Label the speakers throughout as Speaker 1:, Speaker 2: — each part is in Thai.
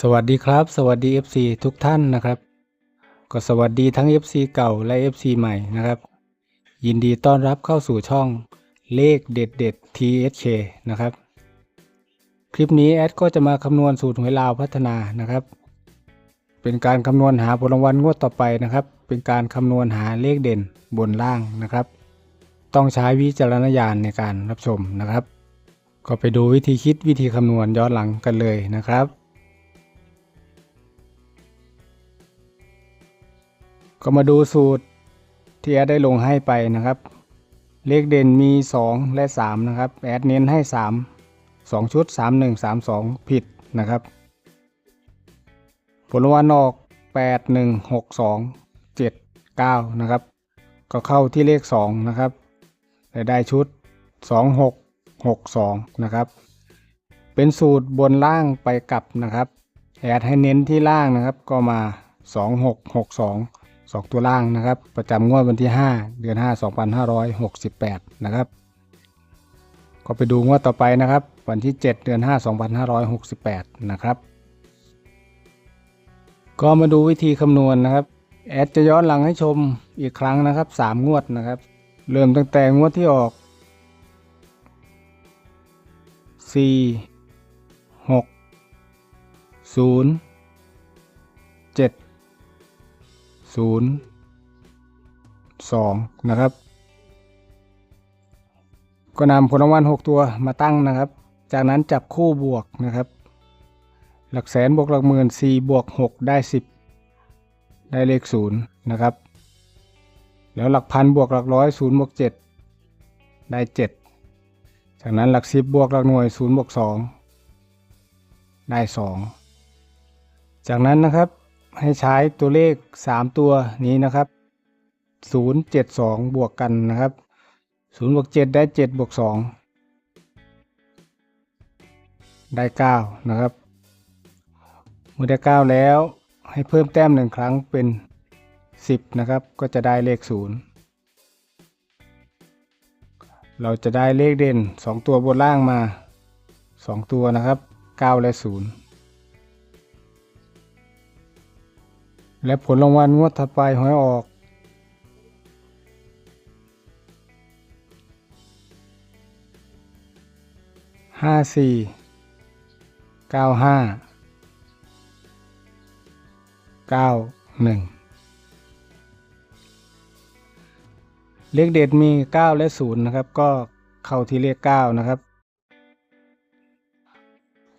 Speaker 1: สวัสดีครับ สวัสดี FC ทุกท่านนะครับ ก็สวัสดีทั้ง FC เก่าและ FC ใหม่นะครับ ยินดีต้อนรับเข้าสู่ช่องเลขเด็ดเด็ด TSK นะครับ คลิปนี้แอดก็จะมาคำนวณสูตรหวยลาวพัฒนานะครับ เป็นการคำนวณหาผลรางวัลงวดต่อไปนะครับ เป็นการคำนวณหาเลขเด่นบนล่างนะครับ ต้องใช้วิจารณญาณในการรับชมนะครับ ก็ไปดูวิธีคิดวิธีคำนวณย้อนหลังกันเลยนะครับ ก็มาดูสูตรที่แอดได้ลงให้ไปนะครับ เลขเด่นมี 2 และ 3 นะครับ แอดเน้นให้ 3 2 ชุด 3 1 3 2 ผิดนะครับ ผลรางวัลออก 8 1 6 2 7 9 นะครับ ก็เข้าที่เลข 2 นะครับและได้ชุด 2 6 6 2 นะครับ เป็นสูตรบนล่างไปกลับนะครับ แอดให้เน้นที่ล่างนะครับ ก็มา 2 6 6 2สองตัวล่างนะครับ ประจำงวดวันที่ 5 เดือน 5 2568 นะครับ ก็ไปดูงวดต่อไปนะครับ วันที่ 7 เดือน 5 2568 นะครับ ก็มาดูวิธีคำนวณนะครับ แอดจะย้อนหลังให้ชมอีกครั้งนะครับ 3 งวดนะครับ เริ่มตั้งแต่งวดที่ออก 4 6 0 7 ศูนย์สองนะครับ ก็นำผลรางวัล6ตัวมาตั้งนะครับ จากนั้นจับคู่บวกนะครับ หลักแสนบวกหลักหมื่น4บวก6ได้10ได้เลข0นะครับ แล้วหลักพันบวกหลักร้อย0บวก7ได้7จากนั้นหลัก10บวกหลักหน่วย0บวก2ได้2จากนั้นนะครับ ให้ใช้ตัวเลข 3 ตัวนี้นะครับ 072 บวกกันนะครับ0บวก7ได้7บวก2ได้ 9 นะครับ เมื่อได้ 9 แล้วให้เพิ่มแต้มหนึ่งครั้งเป็น 10 นะครับ ก็จะได้เลข 0 เราจะได้เลขเด่น 2 ตัวบนล่างมา 2 ตัวนะครับ 9 และ 0 และผลรางวัลงวดถัดไปหวยออก ห้าสี่เก้าห้าเก้าหนึ่งเลขเด็ดมี 9 และ 0 นะครับ ก็เข้าที่เลข 9 นะครับ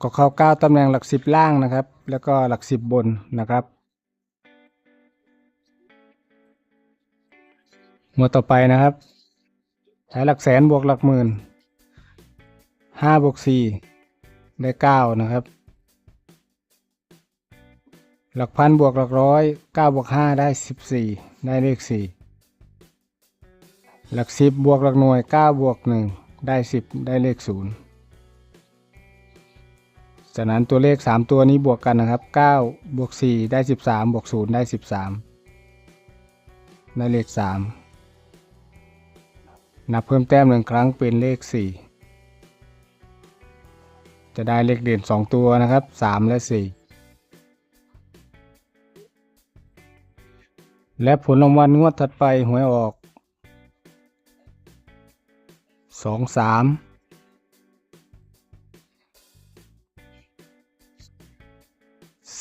Speaker 1: ก็เข้า 9ตำแหน่งหลัก 10 ล่างนะครับ แล้วก็หลัก 10 บนนะครับ หมวดต่อไปนะครับ ใช้หลักแสนบวกหลักหมื่นห้าบวกสี่ได้เก้านะครับ หลักพันบวกหลักร้อยเก้าบวกห้าได้สิบสี่ได้เลขสี่หลักสิบบวกหลักหน่วยเก้าบวกหนึ่งได้สิบได้เลขศูนย์จากนั้นตัวเลขสามตัวนี้บวกกันนะครับเก้าบวกสี่ได้สิบสามบวกศูนย์ได้สิบสามได้เลขสาม นับเพิ่มแต้มหนึ่งครั้งเป็นเลข 4 จะได้เลขเด่น 2 ตัวนะครับ 3 และ 4 และผลรางวัลงวดถัดไปหวยออก 2 3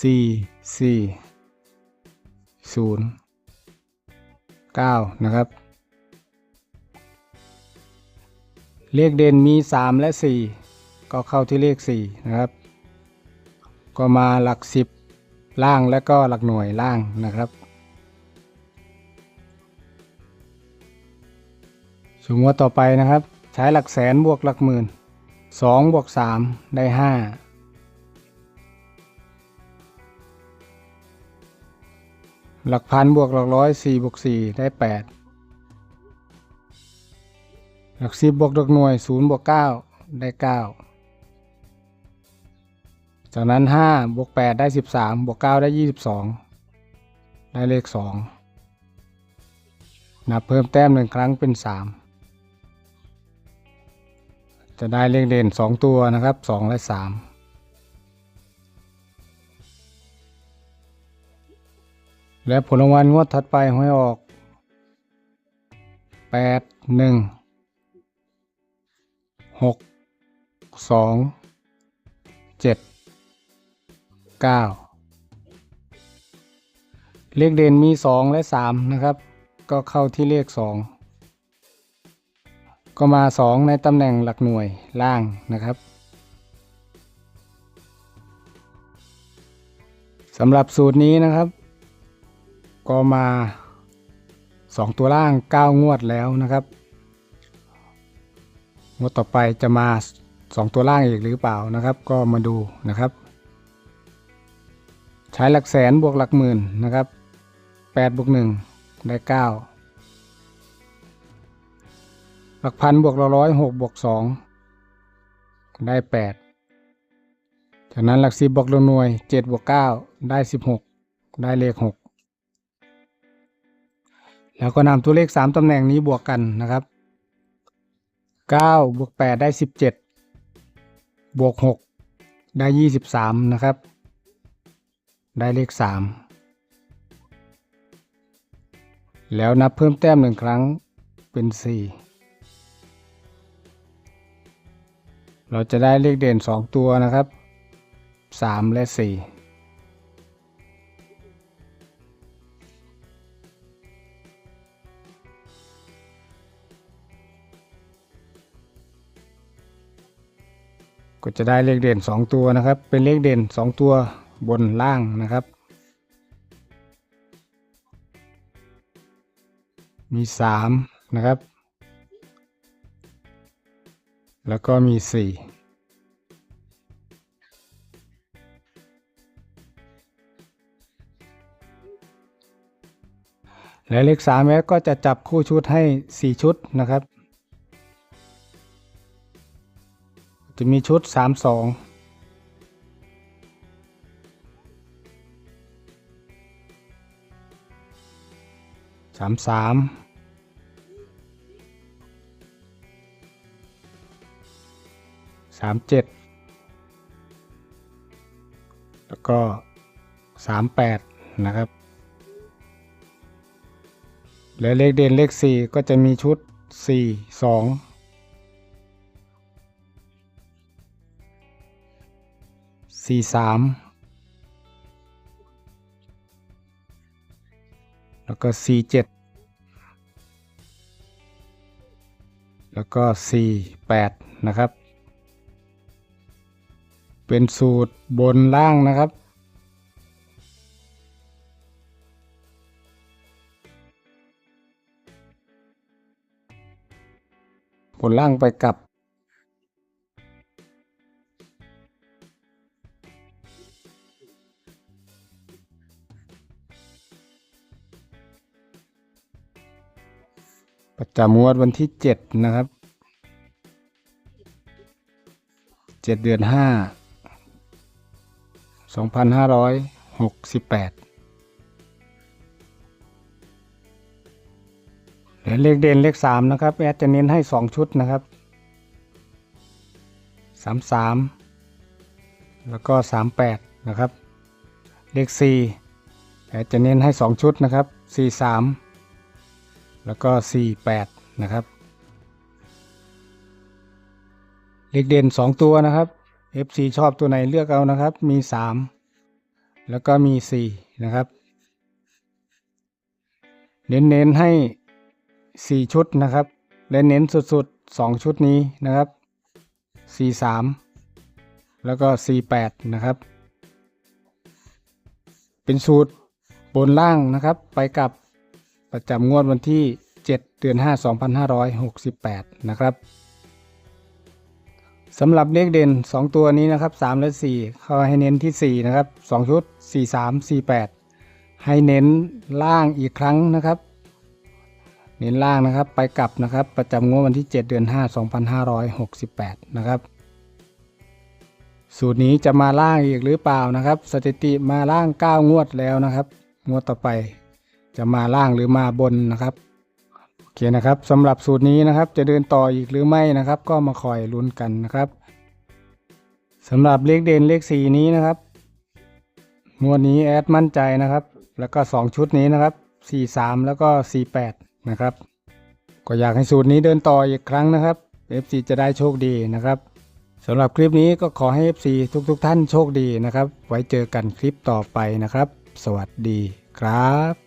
Speaker 1: 4 4 0 9นะครับ เลขเด่นมี 3 และ 4 ก็เข้าที่เลข 4 นะครับ ก็มาหลัก 10 ล่างและก็หลักหน่วยล่างนะครับ สมมติต่อไปนะครับ ใช้หลักแสนบวกหลักหมื่น 2 บวก 3 ได้ 5หลักพันบวกหลักร้อย4บวก4ได้8 หลักสิบบวกหลักหน่วยศูนย์บวกเก้าได้เก้าจากนั้นห้าบวกแปดได้สิบสามบวกเก้าได้ยี่สิบสองได้เลขสองนับเพิ่มแต้มหนึ่งครั้งเป็นสามจะได้เลขเด่นสองตัวนะครับสองและสามและผลรางวัลงวดถัดไปหวยออกแปด หกสองเจ็ดเก้าเลขเด่นมีสองและสามนะครับ ก็เข้าที่เลขสองก็มาสองในตำแหน่งหลักหน่วยล่างนะครับสำหรับสูตรนี้นะครับ ก็มาสองตัวล่างเก้างวดแล้วนะครับ งวดต่อไปจะมาสองตัวล่างอีกหรือเปล่านะครับ ก็มาดูนะครับ ใช้หลักแสนบวกหลักหมื่นนะครับแปดบวกหนึ่งได้เก้าหลักพันบวกร้อยหกบวกสองได้แปดจากนั้นหลักสิบบวกหน่วยเจ็ดบวกเก้าได้สิบหกได้เลขหกแล้วก็นำตัวเลขสามตำแหน่งนี้บวกกันนะครับ เก้าบวกแปดได้สิบเจ็ดบวกหกได้ยี่สิบสามนะครับ ได้เลขสามแล้วนับเพิ่มแต้มหนึ่งครั้งเป็นสี่เราจะได้เลขเด่นสองตัวนะครับสามและสี่ ก็จะได้เลขเด่นสองตัวนะครับ เป็นเลขเด่นสองตัวบนล่างนะครับ มีสามนะครับ แล้วก็มีสี่และเลขสามแม้ก็จะจับคู่ชุดให้สี่ชุดนะครับ จะมีชุดสามสองสามสามสามเจ็ดแล้วก็สามแปดนะครับ และเลขเด่นเลขสี่ก็จะมีชุดสี่สอง สี่สามแล้วก็สี่เจ็ดแล้วก็สี่แปดนะครับ เป็นสูตรบนล่างนะครับบนล่างไปกลับ จำงวดวันที่เจ็ดนะครับเจ็ดเดือนห้าสองพันห้าร้อยหกสิบแปดเหลือเลขเด่นเลขสามนะครับ แอดจะเน้นให้สองชุดนะครับสามสามแล้วก็สามแปดนะครับ เลขสี่แอดจะเน้นให้สองชุดนะครับสี่สาม แล้วก็ 48 นะครับ เลขเด่น 2 ตัวนะครับ FC ชอบตัวไหนเลือกเอานะครับ มี 3 แล้วก็มี 4 นะครับ เน้นๆให้ 4 ชุดนะครับ และเน้นสุดๆ 2 ชุดนี้นะครับ 43 แล้วก็ 48 นะครับ เป็นสูตรบนล่างนะครับ ไปกับ ประจำงวดวันที่ 7 เดือน 5 2568 นะครับสำหรับเลขเด่น 2 ตัวนี้นะครับ 3 และ 4 เขาให้เน้นที่ 4 นะครับ 2 ชุด 4 3 4 8 ให้เน้นล่างอีกครั้งนะครับ เน้นล่างนะครับไปกลับนะครับ ประจำงวดวันที่ 7 เดือน 5 2568 นะครับสูตรนี้จะมาล่างอีกหรือเปล่านะครับ สถิติมาล่าง 9 งวดแล้วนะครับ งวดต่อไป จะมาล่างหรือมาบนนะครับโอเคนะครับสำหรับสูตรนี้นะครับ จะเดินต่ออีกหรือไม่นะครับ ก็มาคอยลุ้นกันนะครับสำหรับเลขเด่นเลขสีนี้นะครับงวดนี้แอดมั่นใจนะครับ แล้วก็ 2 ชุดนี้นะครับ 43 แล้วก็ 48 นะครับ ก็อยากให้สูตรนี้เดินต่ออีกครั้งนะครับ FC จะได้โชคดีนะครับสำหรับคลิปนี้ก็ขอให้ FC ทุกๆทท่านโชคดีนะครับ ไว้เจอกันคลิปต่อไปนะครับ สวัสดีครับ